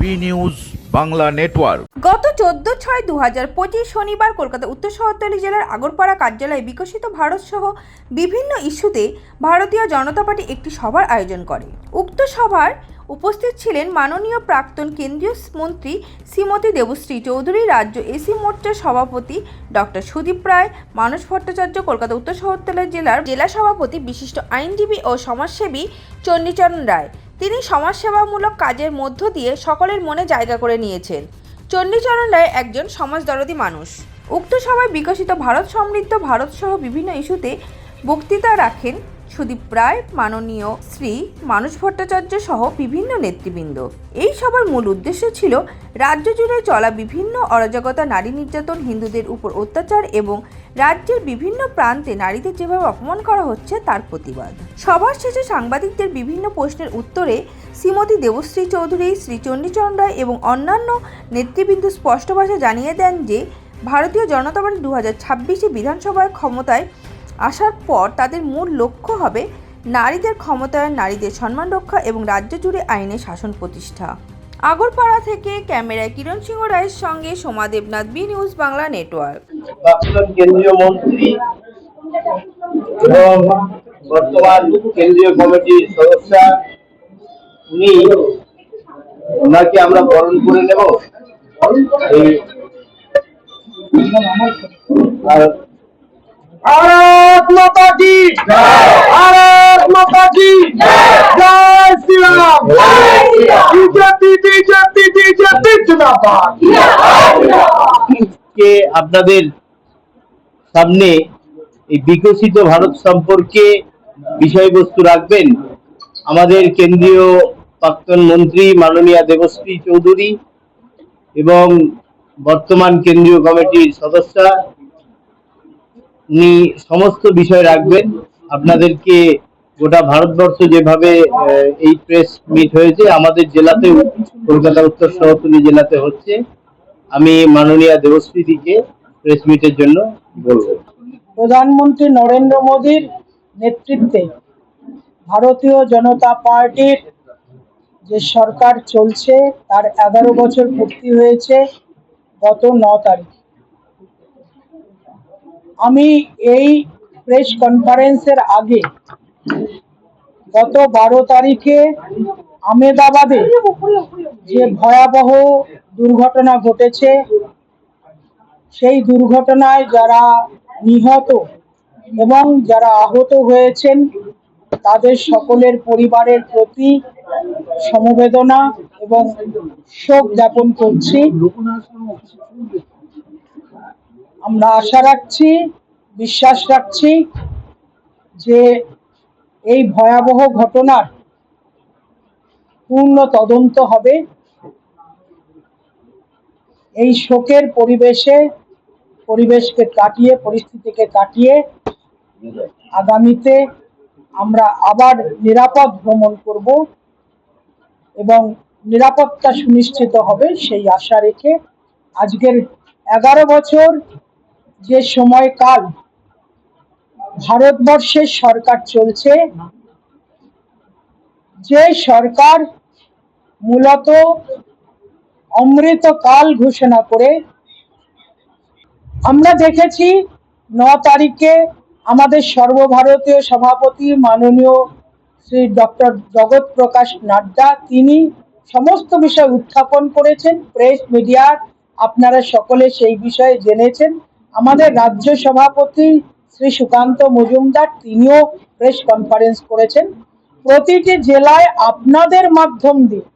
B news Bangla network গত চোদ্দ ছয় দু হাজার পঁচিশ শনিবার কলকাতা উত্তর শহরতলি জেলার আগরপাড়া কার্যালয়ে বিকশিত ভারত সহ বিভিন্ন ইস্যুতে ভারতীয় জনতা পার্টি একটি সভার আয়োজন করে। উক্ত সভার উপস্থিত ছিলেন মাননীয় প্রাক্তন কেন্দ্রীয় মন্ত্রী শ্রীমতী দেবশ্রী চৌধুরী, রাজ্য এসি মোর্চার সভাপতি ডক্টর সুদীপ রায়, মানস ভট্টাচার্য কলকাতা উত্তর শহরতলা জেলার জেলা সভাপতি বিশিষ্ট আইনজীবী ও সমাজসেবী চণ্ডীচরণ রায়। তিনি সমাজসেবামূলক কাজের মধ্য দিয়ে সকলের মনে জায়গা করে নিয়েছেন। চণ্ডীচরণ রায় একজন সমাজদরদী মানুষ। উক্ত সভায় বিকশিত ভারত সমৃদ্ধ ভারতসহ বিভিন্ন ইস্যুতে বক্তৃতা রাখেন সুদীপ রায়, মাননীয় শ্রী মানস ভট্টাচার্য সহ বিভিন্ন নেতৃবৃন্দ। এই সভার মূল উদ্দেশ্য ছিল রাজ্য জুড়ে চলা বিভিন্ন অরাজকতা, নারী নির্যাতন, হিন্দুদের উপর অত্যাচার এবং রাজ্যের বিভিন্ন প্রান্তে নারীদের যেভাবে অপমান করা হচ্ছে তার প্রতিবাদ। সভার শেষে সাংবাদিকদের বিভিন্ন প্রশ্নের উত্তরে শ্রীমতী দেবশ্রী চৌধুরী, শ্রী চণ্ডীচরণ রায় এবং অন্যান্য নেতৃবৃন্দ স্পষ্ট ভাষায় জানিয়ে দেন যে, ভারতীয় জনতা পার্টি দু হাজার ছাব্বিশে বিধানসভায় ক্ষমতায় আসার পর তাদের মূল লক্ষ্য হবে নারীদের ক্ষমতায়ন, নারীদের সম্মান রক্ষা এবং রাজ্য জুড়ে আইনের শাসন প্রতিষ্ঠা। আগরপাড়া থেকে ক্যামেরায় কিরণ সিংহ রায়ের সঙ্গে Soma Debnath B news Bangla network. কেন্দ্রীয় মন্ত্রী এবং বর্তমান কেন্দ্রীয় কমিটির সদস্য, উনি ওনাকে আমরা বরণ করে নেব। এই কে? আপনাদের সামনে এই বিকশিত ভারত সম্পর্কে বিষয়বস্তু রাখবেন আমাদের কেন্দ্রীয় প্রাক্তন মন্ত্রী মাননীয়া দেবশ্রী চৌধুরী এবং বর্তমান কেন্দ্রীয় কমিটির সদস্য উনি সমস্ত বিষয় রাখবেন। আপনাদেরকে গোটা ভারতবর্ষ যেভাবে এই প্রেস মিট হয়েছে, আমাদের জেলাতেও, কলকাতা উত্তর শহরতলি জেলাতে হচ্ছে। আমি মাননীয়া দেবশ্রীদিকে প্রেস মিটের জন্য বলব। প্রধানমন্ত্রী নরেন্দ্র মোদীর নেতৃত্বে ভারতীয় জনতা পার্টির যে সরকার চলছে, তার এগারো বছর পূর্তি হয়েছে গত ন তারিখ। আমি এই প্রেস কনফারেন্সের আগে গত বারো তারিখে আমেদাবাদে যে ভয়াবহ দুর্ঘটনা ঘটেছে, সেই দুর্ঘটনায় যারা নিহত এবং যারা আহত হয়েছেন, তাদের সকলের পরিবারের প্রতি সমবেদনা এবং শোক জ্ঞাপন করছি। আমরা আশা রাখছি, বিশ্বাস রাখছি যে এই ভয়াবহ ঘটনার পূর্ণ তদন্ত হবে। এই শোকের পরিবেশে, পরিবেশকে কাটিয়ে, পরিস্থিতিকে কাটিয়ে আগামীতে আমরা আবার নিরাপদ ভ্রমণ করব এবং নিরাপত্তা সুনিশ্চিত হবে সেই আশা রেখে আজকের এগারো বছর যে সময়কাল ভারতবর্ষের সরকার চলছে, যে সরকার মূলত অমৃতকাল ঘোষণা করে, আমরা দেখেছি ন তারিখে আমাদের সর্বভারতীয় সভাপতি মাননীয় শ্রী ডক্টর জগৎ প্রকাশ নাড্ডা, তিনি সমস্ত বিষয় উত্থাপন করেছেন, প্রেস মিডিয়ার আপনারা সকলে সেই বিষয়ে জেনেছেন। আমাদের রাজ্য সভাপতি শ্রী সুকান্ত মজুমদার, তিনিও প্রেস কনফারেন্স করেছেন। প্রতিটি জেলায় আপনাদের মাধ্যম দিয়ে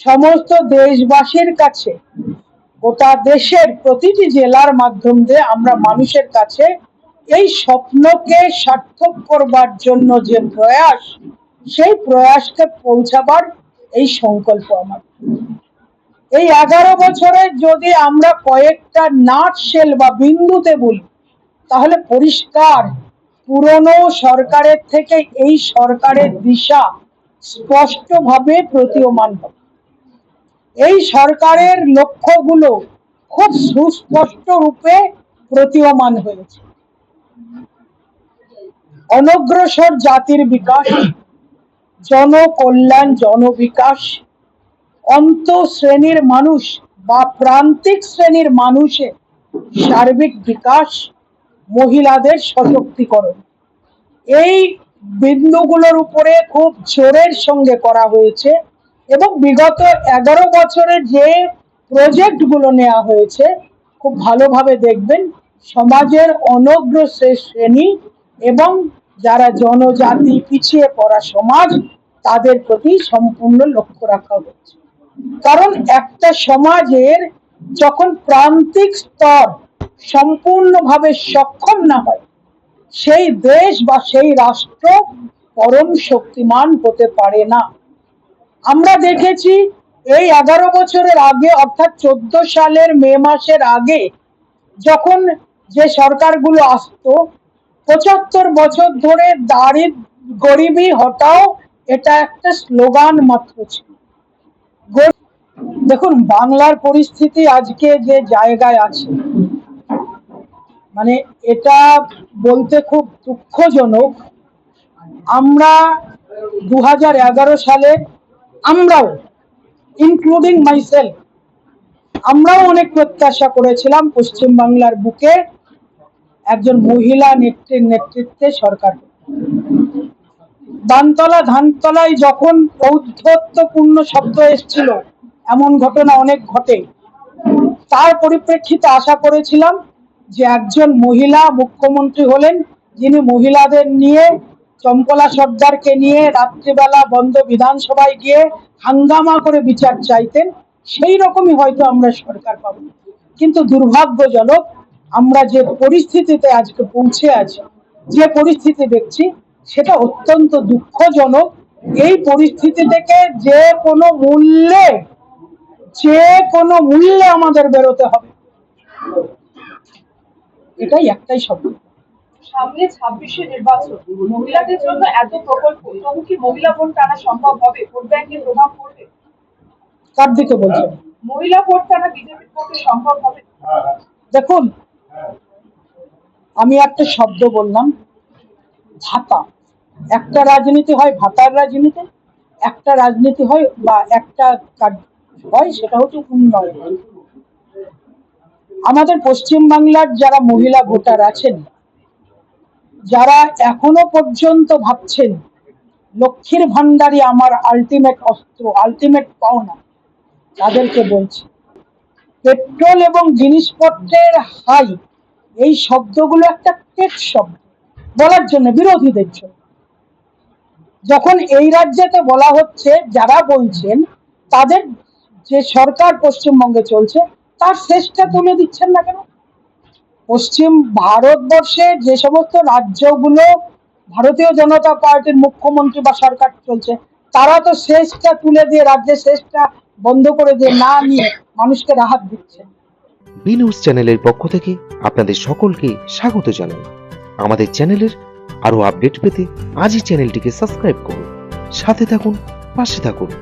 সমস্ত দেশবাসীর কাছে, গোটা দেশের প্রতিটি জেলার মাধ্যম দিয়ে আমরা মানুষের কাছে এই স্বপ্নকে সার্থক করবার জন্য যে প্রয়াস, সেই প্রয়াসকে পৌঁছাবার এই সংকল্প আমার। এই এগারো বছরে যদি আমরা কয়েকটা নাট সেল বা বিন্দুতে বলি, তাহলে পরিষ্কার পুরনো সরকারের থেকে এই সরকারের দিশা স্পষ্টভাবে প্রতীয়মান হবে। এই সরকারের লক্ষ্যগুলো খুব সুস্পষ্ট রূপে প্রতীয়মান হয়েছে। অনগ্রসর জাতির বিকাশ, জনকল্যাণ, জনবিকাশ অন্ত শ্রেণির মানুষ বা প্রান্তিক শ্রেণির মানুষের সার্বিক বিকাশ মহিলাদের সশক্তিকরণ। এই বিন্দুগুলোর উপরে খুব জোরের সঙ্গে করা হয়েছে এবং বিগত এগারো বছরে যে প্রজেক্টগুলো নেওয়া হয়েছে, খুব ভালোভাবে দেখবেন, সমাজের অনগ্রসর শ্রেণি এবং যারা জনজাতি পিছিয়ে পড়া সমাজ, তাদের প্রতি সম্পূর্ণ লক্ষ্য রাখা হচ্ছে কারণ একটা সমাজের যখন প্রান্তিক স্তর সম্পূর্ণভাবে সক্ষম না হয়, সেই দেশ বা সেই রাষ্ট্র পরম শক্তিমান হতে পারে না। আমরা দেখেছি এই এগারো বছরের আগে, অর্থাৎ চোদ্দ সালের মে মাসের আগে, যখন যে সরকারগুলো আসতো, পঁচাত্তর বছর ধরে দারিদ গরিবি হটাও এটা একটা স্লোগান মাত্র ছিল। দেখুন, বাংলার পরিস্থিতি আজকে যে জায়গায় আছে মানে এটা বলতে খুব দুঃখজনক, আমরা দু হাজার এগারো সালে আমরাও ইনক্লুডিং মাইসেলফ আমরাও অনেক প্রত্যাশা করেছিলাম পশ্চিম বাংলার বুকে একজন মহিলা নেত্রীর নেতৃত্বে সরকার। দানতলা ধানতলায় যখন ঔদ্ধত্যপূর্ণ শব্দ এসেছিল, এমন ঘটনা অনেক ঘটে। তার পরিপ্রেক্ষিতে আশা করেছিলাম যে একজন মহিলা মুখ্যমন্ত্রী হলেন, যিনি মহিলাদের নিয়ে চম্পলা সর্দারকে নিয়ে রাত্রিবেলা বন্ধ বিধানসভায় গিয়ে হাঙ্গামা করে বিচার চাইতেন, সেই রকমই হয়তো আমরা সরকার পাব। কিন্তু দুর্ভাগ্যজনক আমরা যে পরিস্থিতিতে আজকে পৌঁছে আছি, যে পরিস্থিতি দেখছি সেটা অত্যন্ত দুঃখজনক। এই পরিস্থিতি থেকে যে কোনো মূল্যে যে কোনো মূল্যে আমাদের বেরোতে হবে। এটাই একটাই শব্দ সামনে ছাব্বিশে নির্বাচন। মহিলাদের জন্য এত প্রকল্প তবু কি মহিলা ভোট টানা সম্ভব হবে? ভোট ব্যাংকে প্রভাব পড়বে? কার দিকে বলছেন? মহিলা ভোট টানা বিজেপির পক্ষে সম্ভব হবে? দেখুন আমি একটা শব্দ বললাম। ভাতা। একটা রাজনীতি হয় ভাতার রাজনীতি, একটা রাজনীতি হয় বা একটা হয় সেটা হচ্ছে উন্নয়ন। আমাদের পশ্চিম বাংলার যারা মহিলা ভোটার আছেন, যারা এখনও পর্যন্ত ভাবছেন, লক্ষ্মীর ভান্ডারই আমার আলটিমেট অস্ত্র আলটিমেট পাওনা, তাদেরকে বলছি, পেট্রোল এবং জিনিসপত্রের হাই, এই শব্দগুলো একটা টেক শব্দ। বলার জন্য, বিরোধীদের জন্য। যখন এই রাজ্যেতে বলা হচ্ছে, যারা বলছেন, তাদের যে সরকার পশ্চিমবঙ্গে চলছে, তার শেষটা তুলে দিচ্ছেন না কেন? পশ্চিম ভারতবর্ষে যে সমস্ত রাজ্যগুলো ভারতীয় জনতা পার্টির মুখ্যমন্ত্রী বা সরকার চলছে, তারা তো শেষটা তুলে দিয়ে রাজ্যের শেষটা বন্ধ করে দিয়ে না নিয়ে মানুষকে রাহাত দিচ্ছে বি নিউজ চ্যানেলের পক্ষ থেকে আপনাদের সকলকে স্বাগত জানাই। আমাদের চ্যানেলের আরও আপডেট পেতে আজই চ্যানেলটিকে সাবস্ক্রাইব করুন। সাথে থাকুন পাশে থাকুন।